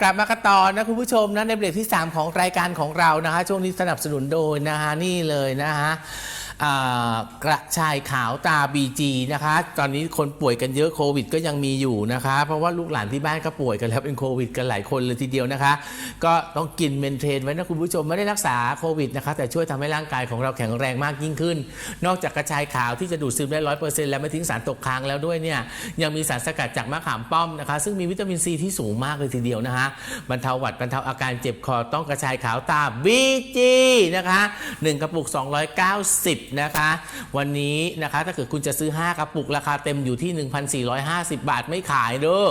กลับมากันต่อนะคุณผู้ชมนะในเบรกที่ 3 ของรายการของเรานะคะ ช่วงนี้สนับสนุนโดยนะคะนี่เลยนะคะ กระชายขาวตา BG นะคะ ตอนนี้คนป่วยกันเยอะโควิด ก็ยังมีอยู่นะคะ เพราะว่าลูกหลานที่บ้านก็ป่วยกันแล้วเป็นโควิด กันหลายคนเลยทีเดียวนะคะ ก็ต้องกินเมนเทนไว้นะคุณผู้ชมไม่ได้รักษาโควิดนะคะแต่ช่วยทำให้ร่างกายของเราแข็งแรงมากยิ่งขึ้น นอกจากกระชายขาวที่จะดูดซึมได้ร้อยเปอร์เซ็นต์แล้วไม่ทิ้งสารตกค้างแล้วด้วยเนี่ยยังมีสารสกัดจากมะขามป้อมนะคะ ซึ่งมีวิตามินซีที่สูงมากเลยทีเดียวนะคะบรรเทาหวัดบรรเทาอาการเจ็บคอต้องกระชายขาวตา BG นะคะ1กระปุก 290นะคะ วันนี้นะคะถ้าเกิดคุณจะซื้อ 5 กระปุกราคาเต็มอยู่ที่ 1,450 บาทไม่ขายเด้อ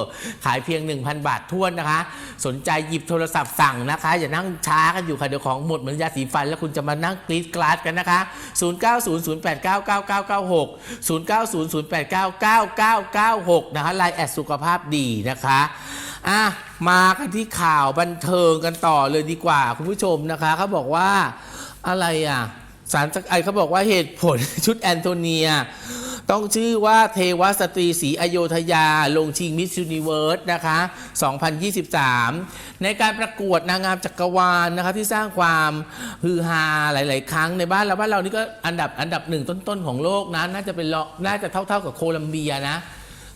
ขายเพียง 1,000 บาทท้วนนะคะ สนใจหยิบโทรศัพท์สั่งนะคะ อย่านั่งช้ากันอยู่ค่ะเดี๋ยวของหมดเหมือนยาสีฟัน แล้วคุณจะมานั่งกรีดกราดกันนะคะ 0900899996 0900899996 นะคะไลน์แอดสุขภาพดีนะคะอะมากันที่ข่าวบันเทิงกันต่อเลยดีกว่า คุณผู้ชมนะคะเขาบอกว่าอะไรอะ สารสักไอเขาบอกว่าเหตุผลชุดแอนโทเนีย ต้องชื่อว่าเทวสตรีศรีอโยธยา ลงชิงมิส s u นิเวิร์สนะคะ 2023 ในการประกวดนางงามจักรวาลนะคะที่สร้างความฮือฮาหลาย ๆ ครั้งในบ้านเราบ้านเรานี่ก็อันดับอันดับหนึ่งต้น ๆ ของโลกนะ น่าจะเป็นน่าจะเท่า ๆ กับโคลัมเบียนะ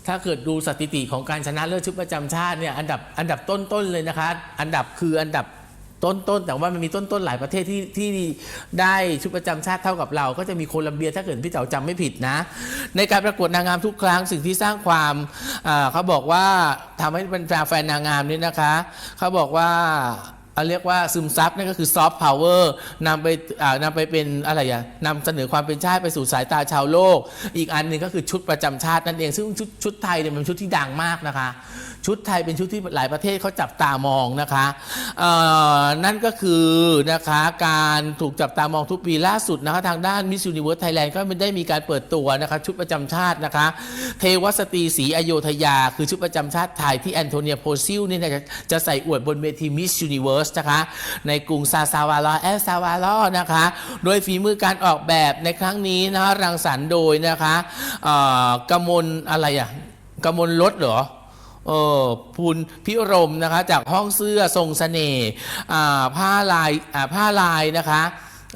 ถ้าเกิดดูสถิติของการชนะเลิศชุดประจำชาติเนี่ยอันดับอันดับต้น ๆ เลยนะคะ อันดับคืออันดับ ต้นๆแต่ว่ามันมีต้นๆหลายประเทศที่ที่ได้ชุดประจำชาติเท่ากับเรา ก็จะมีโคลัมเบียถ้าเกิดพี่เต๋าจำไม่ผิดนะ ในการประกวดนางงามทุกครั้งสิ่งที่สร้างความเขาบอกว่าทำให้เป็นแฟนนางงามนี่นะคะเขาบอกว่าเอาเรียกว่าซึมซับนั่นก็คือซอฟต์พาวเวอร์นำไปนำไปเป็นอะไรอะนำเสนอความเป็นชาติไปสู่สายตาชาวโลก อีกอันหนึ่งก็คือชุดประจำชาตินั่นเอง ซึ่งชุดชุดไทยเนี่ยมันเป็นชุดที่ดังมากนะคะ ชุดไทยเป็นชุดที่หลายประเทศเขาจับตามองนะคะนั่นก็คือนะคะการถูกจับตามองทุกปีล่าสุดนะคะทางด้านมิส s u นิเวิร์สไทยแลนด์ก็ได้มีการเปิดตัวนะคะชุดประจำชาตินะคะเทวสตรีศรีอโยธยา คือชุดประจำชาติไทยที่แอนโทเนียโพซิลเนี่ยจะจะใส่อวดบนเวทีมิส s u นิเวิร์สนะคะในกรุงซาซาวาลอแอลซาวาลอนะคะโดยฝีมือการออกแบบในครั้งนี้นะคะรังสรรค์โดยนะคะกมลอะไรอะกมลรถเหรอ เออพูนพิรมนะคะ จากห้องเสื้อทรงเสน่ห์ผ้าลายาผ้าลายนะคะ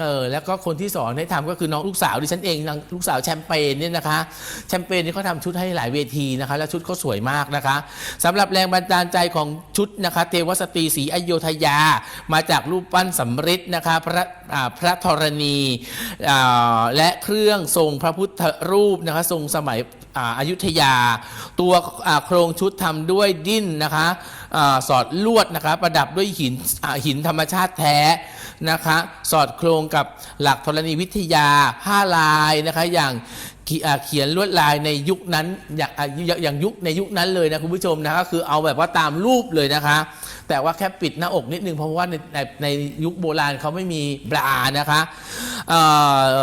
เออแล้วก็คนที่สอนให้ทำก็คือน้องลูกสาวดิฉันเองนางลูกสาวแชมเปญเนี่ยนะคะ แชมเปญนี่เขาทำชุดให้หลายเวทีนะคะ แล้วชุดเขาสวยมากนะคะสำหรับแรงบันดาลใจของชุดนะคะ เทวสตรีศรีอโยธยา มาจากรูปปั้นสำริดนะคะพระพระธรณีและเครื่องทรงพระพุทธรูปนะคะทรงสมัย อายุธยา ตัวโครงชุดทำด้วยดิ้นนะคะอาสอดลวดนะคะประดับด้วยหินหินธรรมชาติแท้นะคะ สอดโครงกับหลักธรณีวิทยาผ้าลายนะคะอย่าง เขียนลวดลายในยุคนั้นอย่างอย่างยุคในยุคนั้นเลยนะคุณผู้ชมนะก็คือเอาแบบว่าตามรูปเลยนะคะ แต่ว่าแค่ปิดหน้าอกนิดนึงเพราะว่าในในในยุคโบราณเขาไม่มีบรานะคะเ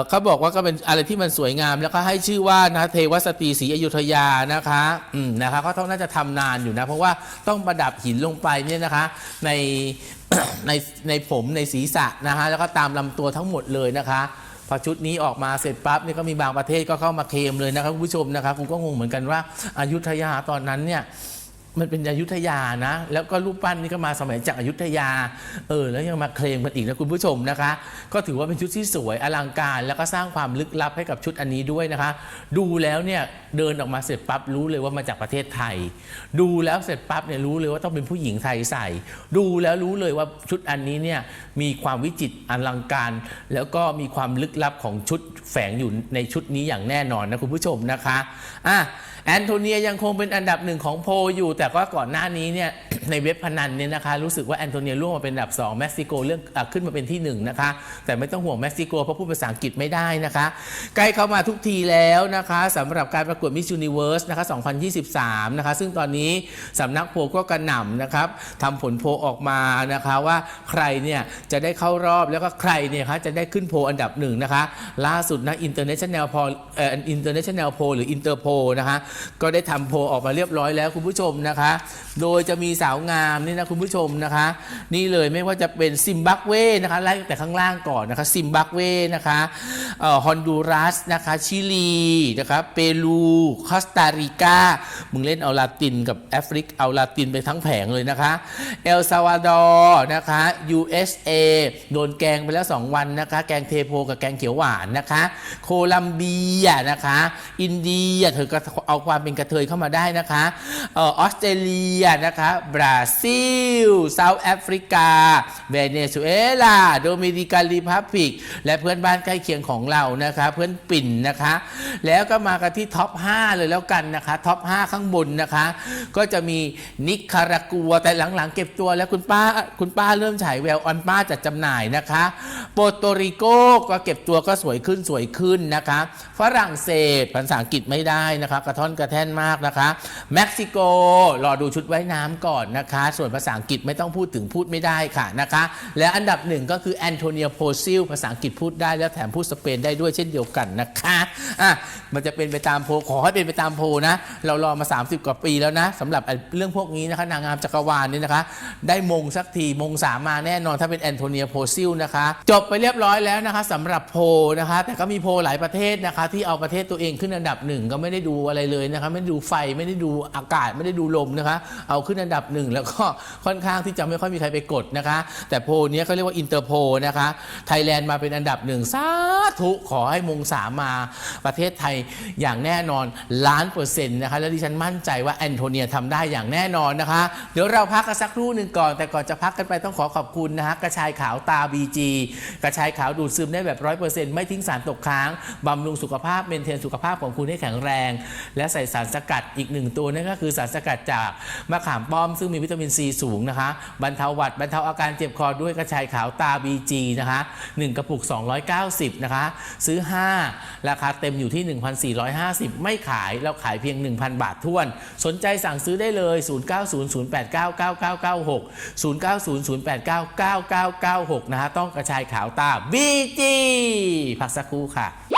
เขาบอกว่าก็เป็นอะไรที่มันสวยงาม แล้วก็ให้ชื่อว่านะเทวสตรีศรีอยุธยานะคะอืมนะคะก็ต้องน่าจะทำนานอยู่นะเพราะว่าต้องประดับหินลงไปเนี่ยนะคะในในในผมในศีรษะนะคะแล้วก็ตามลำตัวทั้งหมดเลยนะคะ อชุดนี้ออกมาเสร็จปั๊บนี่ก็มีบางประเทศก็เข้ามาเคลมเลยนะครับคุณผู้ชมนะครับผมก็งงเหมือนกันว่าอายุทยาตอนนั้นเนี่ย มันเป็นอยุธยานะ แล้วก็รูปปั้นนี่ก็มาสมัยจากอยุธยา เออ แล้วยังมาเคลมกันอีกนะคุณผู้ชมนะคะ ก็ถือว่าเป็นชุดที่สวยอลังการ แล้วก็สร้างความลึกลับให้กับชุดอันนี้ด้วยนะคะ ดูแล้วเนี่ยเดินออกมาเสร็จปั๊บรู้เลยว่ามาจากประเทศไทย ดูแล้วเสร็จปั๊บเนี่ยรู้เลยว่าต้องเป็นผู้หญิงไทยใส่ ดูแล้วรู้เลยว่าชุดอันนี้เนี่ยมีความวิจิตรอลังการ แล้วก็มีความลึกลับของชุดแฝงอยู่ในชุดนี้อย่างแน่นอนนะคุณผู้ชมนะคะอะแอนโทเนียยังคงเป็นอันดับหนึ่งของโพอยู่แต่ว่าก่อนหน้านี้เนี่ย ในเว็บพนันเนี่ยนะคะรู้สึกว่าแอนโทเนียร่วงมาเป็นอันดับ2เม็กซิโกเรื่องอขึ้นมาเป็นที่1นะคะแต่ไม่ต้องห่วงเม็กซิโกเพราะพูดภาษาอังกฤษไม่ได้นะคะใกล้เข้ามาทุกทีแล้วนะคะสำหรับการประกวด Miss Universe นะคะ2023นะคะซึ่งตอนนี้สำนักโพก็กระหน่ำนะครับทำผลโพออกมานะคะว่าใครเนี่ยจะได้เข้ารอบแล้วก็ใครเนี่ยคะจะได้ขึ้นโพอันดับหนึ่งนะคะล่าสุดนะ International Poll เอ่อ International Poll หรือ Interpol นะคะก็ได้ทำโพออกมาเรียบร้อยแล้วคุณผู้ชมนะคะ โดยจะมีาวงามนี่นะคุณผู้ชมนะคะ นี่เลยไม่ว่าจะเป็นซิมบับเวนะคะไล่ตั้งแต่ข้างล่างก่อนนะคะซิมบับเวนะคะฮอนดูรัสนะคะชิลีนะคะเปรูคอสตาริกามึงเล่นเอาลาตินกับแอฟริกเอาลาตินไปทั้งแผงเลยนะคะเอลซาวาดอร์นะคะ USA โดนแกงไปแล้ว 2 วันนะคะ แกงเทโพกับแกงเขียวหวานนะคะ โคลัมเบียนะคะ อินเดียเธอก็เอาความเป็นกระเทยเข้ามาได้นะคะออออสเตรเลียนะคะบราซิลเซาท์แอฟริกา เวเนซุเอลา โดมินิกันรีพับลิก และเพื่อนบ้านใกล้เคียงของเรานะคะเพื่อนปิ่นนะคะ แล้วก็มากันที่ท็อป 5 เลยแล้วกันนะคะท็อป 5 ข้างบนนะคะ ก็จะมีนิคารากัวแต่หลังๆ เก็บตัวแล้วคุณป้าคุณป้าเริ่มฉายแววออนป้าจัดจำหน่ายนะคะโปรโตริโกก็เก็บตัวก็สวยขึ้นสวยขึ้นนะคะฝรั่งเศสภาษาอังกฤษไม่ได้นะคะกระท่อนกระแท่นมากนะคะ เม็กซิโกรอดูชุดว่ายน้ำก่อนนะคะ ส่วนภาษาอังกฤษไม่ต้องพูดถึงพูดไม่ได้ค่ะนะคะ และอันดับหนึ่งก็คือแอนโทเนียโพซิลภาษาอังกฤษพูดได้แล้วแถมพูดสเปนได้ด้วยเช่นเดียวกันนะคะอะมันจะเป็นไปตามโพขอให้เป็นไปตามโพนะ เรารอมา 30 กว่าปีแล้วนะสำหรับเรื่องพวกนี้นะคะนางงามจักรวาลนี่นะคะ ได้มงสักทีมงสามมาแน่นอนถ้าเป็นแอนโทเนียโพซิลนะคะ จบไปเรียบร้อยแล้วนะคะสำหรับโพนะคะ แต่ก็มีโพหลายประเทศนะคะ ที่เอาประเทศตัวเองขึ้นอันดับหนึ่งก็ไม่ได้ดูอะไรเลยนะคะไม่ได้ดูไฟไม่ได้ดูอากาศไม่ได้ดูลมนะคะ เอาขึ้นอันดับหนึ่งแล้วก็ค่อนข้างที่จะไม่ค่อยมีใครไปกดนะคะ แต่โพนี้เขาเรียกว่าอินเตอร์โพนะคะไทยแลนด์มาเป็นอันดับหนึ่งสาธุขอให้มงสามาประเทศไทยอย่างแน่นอนล้านเปอร์เซ็นต์นะคะแล้วดิฉันมั่นใจว่าแอนโทเนียทำได้อย่างแน่นอนนะคะ เดี๋ยวเราพักกันสักครู่หนึ่งก่อน แต่ก่อนจะพักกันไปต้องขอขอบคุณนะคะกระชายขาวตา BG กระชายขาวดูดซึมได้แบบร้อยเปอร์เซ็นต์ไม่ทิ้งสารตกค้างบำรุงสุขภาพเมนเทนสุขภาพของคุณให้แข็งแรง และใส่สารสกัดอีกหนึ่งตัวนั่นก็คือสารสกัดจากมะขามป้อมซึ่งมีวิตามินซีสูงนะคะบรรเทาหวัดบรรเทาอาการเจ็บคอด้วยกระชายขาวตา BG นะคะ 1 กระปุก 290 นะคะ ซื้อ 5 ราคาเต็มอยู่ที่ 1,450 ไม่ขายเราขายเพียง 1,000 บาทท้วน สนใจสั่งซื้อได้เลย 0900899996 0900899996 นะฮะต้องกระชายขาวตา BG พักสักครู่ค่ะ